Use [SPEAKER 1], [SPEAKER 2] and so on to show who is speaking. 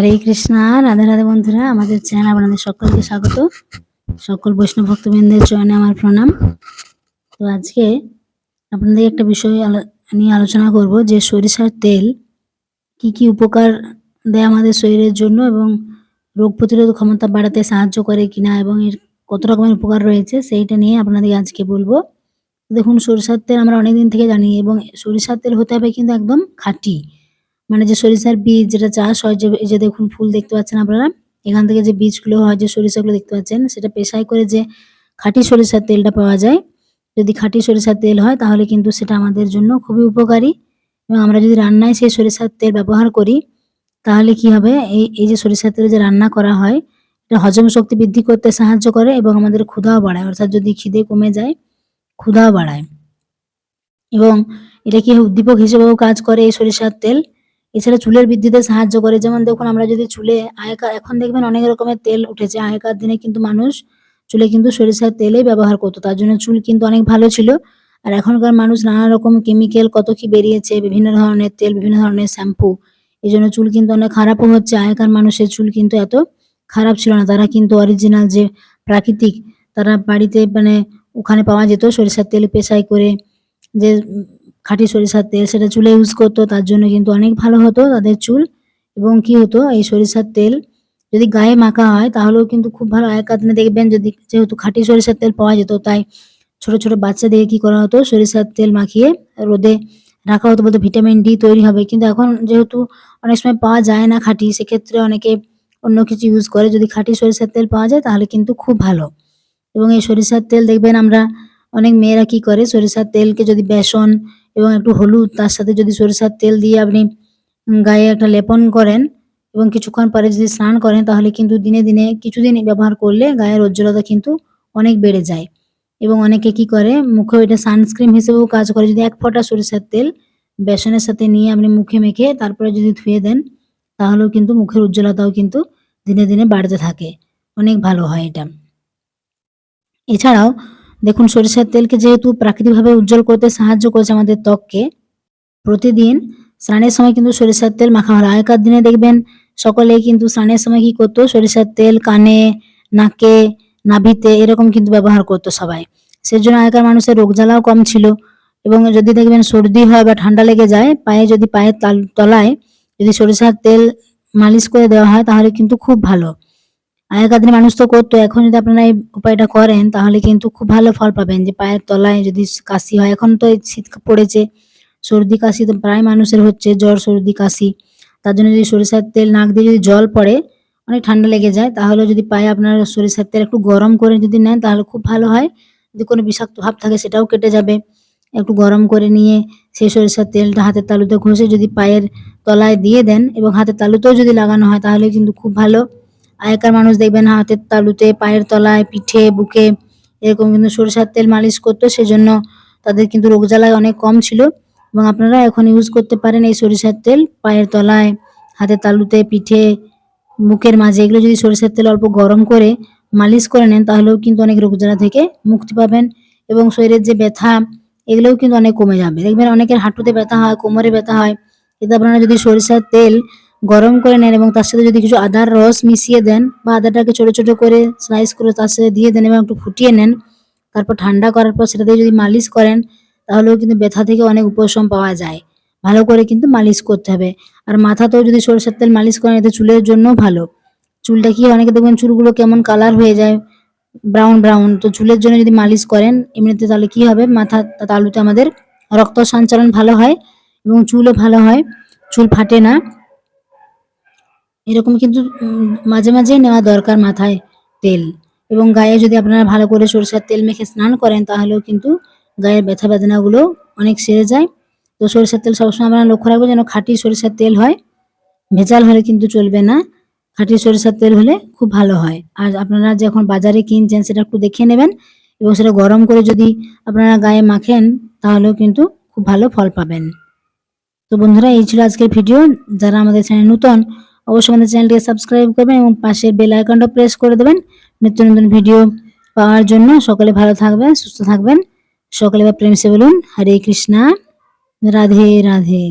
[SPEAKER 1] হরে কৃষ্ণা, রাধে রাধে বন্ধুরা, আমাদের চ্যানেল আপনাদের সকলকে স্বাগত। সকল বৈষ্ণব ভক্তবৃন্দের চয়নে আমার প্রণাম। তো আজকে আপনাদের একটা বিষয় নিয়ে আলোচনা করব, যে সরিষার তেল কি কি উপকার দেয় আমাদের শরীরের জন্য এবং রোগ প্রতিরোধ ক্ষমতা বাড়াতে সাহায্য করে কিনা এবং এর কত রকমের উপকার রয়েছে, সেইটা নিয়ে আপনাদের আজকে বলব। দেখুন, সরিষার তেল আমরা অনেকদিন থেকে জানি এবং সরিষার তেল হতে হবে কিন্তু একদম খাঁটি। মানে যে সরিষার বীজ, যেটা চাষ হয়, যে এই যে দেখুন ফুল দেখতে পাচ্ছেন আপনারা, এখান থেকে যে বীজগুলো হয়, যে সরিষাগুলো দেখতে পাচ্ছেন, সেটা পেশাই করে যে খাঁটি সরিষার তেলটা পাওয়া যায়। যদি খাঁটি সরিষার তেল হয়, তাহলে কিন্তু সেটা আমাদের জন্য খুবই উপকারী। এবং আমরা যদি রান্নায় সেই সরিষার তেল ব্যবহার করি, তাহলে কি হবে? এই এই যে সরিষার তেলে যে রান্না করা হয়, এটা হজম শক্তি বৃদ্ধি করতে সাহায্য করে এবং আমাদের ক্ষুধাও বাড়ায়। অর্থাৎ যদি খিদে কমে যায়, ক্ষুধাও বাড়ায়। এবং এটা কি উদ্দীপক হিসেবেও কাজ করে এই সরিষার তেল? এছাড়া চুলের বৃদ্ধিতে সাহায্য করে। যেমন দেখুন, আমরা যদি চুলে আগেকার, এখন দেখবেন অনেক রকমের তেল উঠেছে। আগেকার দিনে কিন্তু মানুষ চুলে কিন্তু সরিষার তেলেই ব্যবহার করতো। তার জন্য চুল কিন্তু অনেক ভালো ছিল। আর এখনকার মানুষ নানা রকম কেমিক্যাল কত কি বেরিয়েছে, বিভিন্ন ধরনের তেল, বিভিন্ন ধরনের শ্যাম্পু এই জন্য চুল কিন্তু অনেক খারাপও হচ্ছে। আগেকার মানুষের চুল কিন্তু এত খারাপ ছিল না। তারা কিন্তু অরিজিনাল যে প্রাকৃতিক, তারা বাড়িতে মানে ওখানে পাওয়া যেত সরিষার তেল পেশাই করে। যে খাঁটি সরিষার তেল সেটা চুলে ইউজ করতো, তার জন্য কিন্তু অনেক ভালো হতো তাদের চুল। এবং কি হতো, এই সরিষার তেল যদি গায়ে মাখা হয়, তাহলেও কিন্তু খুব ভালো। আগেকার দিনে দেখবেন যদি যেহেতু খাঁটি সরিষার তেল পাওয়া যেত, তাই ছোট ছোট বাচ্চাদের কি করা হতো? সরিষার তেল মাখিয়ে রোদে রাখা হতো, বলতে ভিটামিন ডি তৈরি হবে। কিন্তু এখন যেহেতু অনেক সময় পাওয়া যায় না খাঁটি, সেক্ষেত্রে অনেকে অন্য কিছু ইউজ করে। যদি খাঁটি সরিষার তেল পাওয়া যায়, তাহলে কিন্তু খুব ভালো। এবং এই সরিষার তেল দেখবেন আমরা অনেক মেয়েরা কি করে? সরিষার তেলকে যদি বেসন এবং একটু হলুদ, তার সাথে যদি সরিষার তেল দিয়ে আপনি গায়ে একটা লেপন করেন এবং কিছুক্ষণ পরে যদি স্নান করেন, তাহলে কিন্তু দিনে দিনে কিছুদিন ব্যবহার করলে গায়ের উজ্জ্বলতা কিন্তু অনেক বেড়ে যায়। এবং অনেকে কি করে, মুখে এটা সানস্ক্রিন হিসেবেও কাজ করে। যদি এক ফোঁটা সরিষার তেল বেসনের সাথে নিয়ে আপনি মুখে মেখে তারপরে যদি ধুয়ে দেন, তাহলেও কিন্তু মুখের উজ্জ্বলতাও কিন্তু দিনে দিনে বাড়তে থাকে। অনেক ভালো হয় এটা। এছাড়াও দেখুন, সরিষার তেলকে যেহেতু প্রাকৃতিকভাবে উজ্জ্বল করতে সাহায্য করছে আমাদের ত্বককে, প্রতিদিন স্নানের সময় কিন্তু সরিষার তেল মাখা হয়। আগেকার দিনে দেখবেন সকলেই কিন্তু স্নানের সময় কি করতো? সরিষার তেল কানে, নাকে, নাভিতে এরকম কিন্তু ব্যবহার করতো সবাই। সেজন্য আগেকার মানুষের রোগ জ্বালাও কম ছিল এবং যদি দেখবেন সর্দি হয় বা ঠান্ডা লেগে যায়, পায়ে যদি পায়ের তাল- তলায় যদি সরিষার তেল মালিশ করে দেওয়া হয়, তাহলে কিন্তু খুব ভালো। আগেকার দিনে মানুষ তো করতো, এখন যদি আপনারা এই উপায়টা করেন, তাহলে কিন্তু খুব ভালো ফল পাবেন। যে পায়ের তলায় যদি কাশি হয়, এখন তো শীত পড়েছে, সর্দি কাশি তো প্রায় মানুষের হচ্ছে, জ্বর, সর্দি, কাশি। তার জন্য যদি সরিষার তেল নাক দিয়ে যদি জল পড়ে, অনেক ঠান্ডা লেগে যায় তাহলে যদি পায়ে আপনার সরিষার তেল একটু গরম করে যদি নেন, তাহলে খুব ভালো হয়। যদি কোনো বিষাক্ত ভাব থাকে, সেটাও কেটে যাবে। একটু গরম করে নিয়ে সেই সরিষার তেলটা হাতের তালুতে ঘষে যদি পায়ের তলায় দিয়ে দেন, এবং হাতের তালুতেও যদি লাগানো হয়, তাহলে কিন্তু খুব ভালো। আগেকার মানুষ দেখবেন হাতের তালুতে, পায়ের তলায়, পিঠে, বুকে এরকম কিন্তু সরিষার তেল মালিশ করতো, সেজন্য তাদের কিন্তু রোগ জ্বালায় অনেক কম ছিল। এবং আপনারা এখন ইউজ করতে পারেন এই সরিষার তেল পায়ের তলায়, হাতের তালুতে, পিঠে, মুখের মাঝে। এগুলো যদি সরিষার তেল অল্প গরম করে মালিশ করে নেন, তাহলেও কিন্তু অনেক রোগ জ্বালা থেকে মুক্তি পাবেন। এবং শরীরের যে ব্যথা, এগুলোও কিন্তু অনেক কমে যাবে। দেখবেন অনেকের হাঁটুতে ব্যথা হয়, কোমরে ব্যথা হয়। কিন্তু আপনারা যদি সরিষার তেল গরম করে নেন এবং তার সাথে যদি কিছু আদার রস মিশিয়ে দেন বা আদাটাকে ছোট ছোট করে স্লাইস করে তার সাথে দিয়ে দেন এবং একটু ফুটিয়ে নেন, তারপর ঠান্ডা করার পর সেটা দিয়ে যদি মালিশ করেন, তাহলেও কিন্তু ব্যথা থেকে অনেক উপশম পাওয়া যায়। ভালো করে কিন্তু মালিশ করতে হবে। আর মাথাতেও যদি সরিষার তেল মালিশ করেন, এতে চুলের জন্য ভালো। চুলটা কি অনেকে দেখবেন চুলগুলো কেমন কালার হয়ে যায় ব্রাউন ব্রাউন তো চুলের জন্য যদি মালিশ করেন, এমনিতে তাহলে কি হবে? মাথা, তালুতে আমাদের রক্ত সঞ্চালন ভালো হয় এবং চুলও ভালো হয়। চুল ফাটে না। এরকম কিন্তু মাঝে মাঝেই নেওয়া দরকার মাথায় তেল। এবং গায়ে যদি আপনারা ভালো করে সরিষার তেল মেখে স্নান করেন, তাহলেও কিন্তু গায়ের ব্যথা বেদনাগুলো অনেক সেরে যায়। তো সরিষার তেল সবসময় আপনারা লক্ষ্য রাখবেন যেন খাঁটি সরিষার তেল হয়। ভেজাল হলে কিন্তু চলবে না। খাঁটি সরিষার তেল হলে খুব ভালো হয়। আর আপনারা যখন বাজারে কিনছেন, সেটা একটু দেখে নেবেন এবং সেটা গরম করে যদি আপনারা গায়ে মাখেন, তাহলেও কিন্তু খুব ভালো ফল পাবেন। তো বন্ধুরা, এই ছিল আজকের ভিডিও। যারা আমাদের চ্যানেল নতুন অবশ্যই আমাদের চ্যানেলটিকে সাবস্ক্রাইব করবেন এবং পাশে বেল আইকনটা প্রেস করে দেবেন। নিত্য নতুন ভিডিও পাওয়ার জন্য সকলে ভালো থাকবেন, সুস্থ থাকবেন। সকলে বা প্রেম সে বলুন, হরে কৃষ্ণা, রাধে রাধে।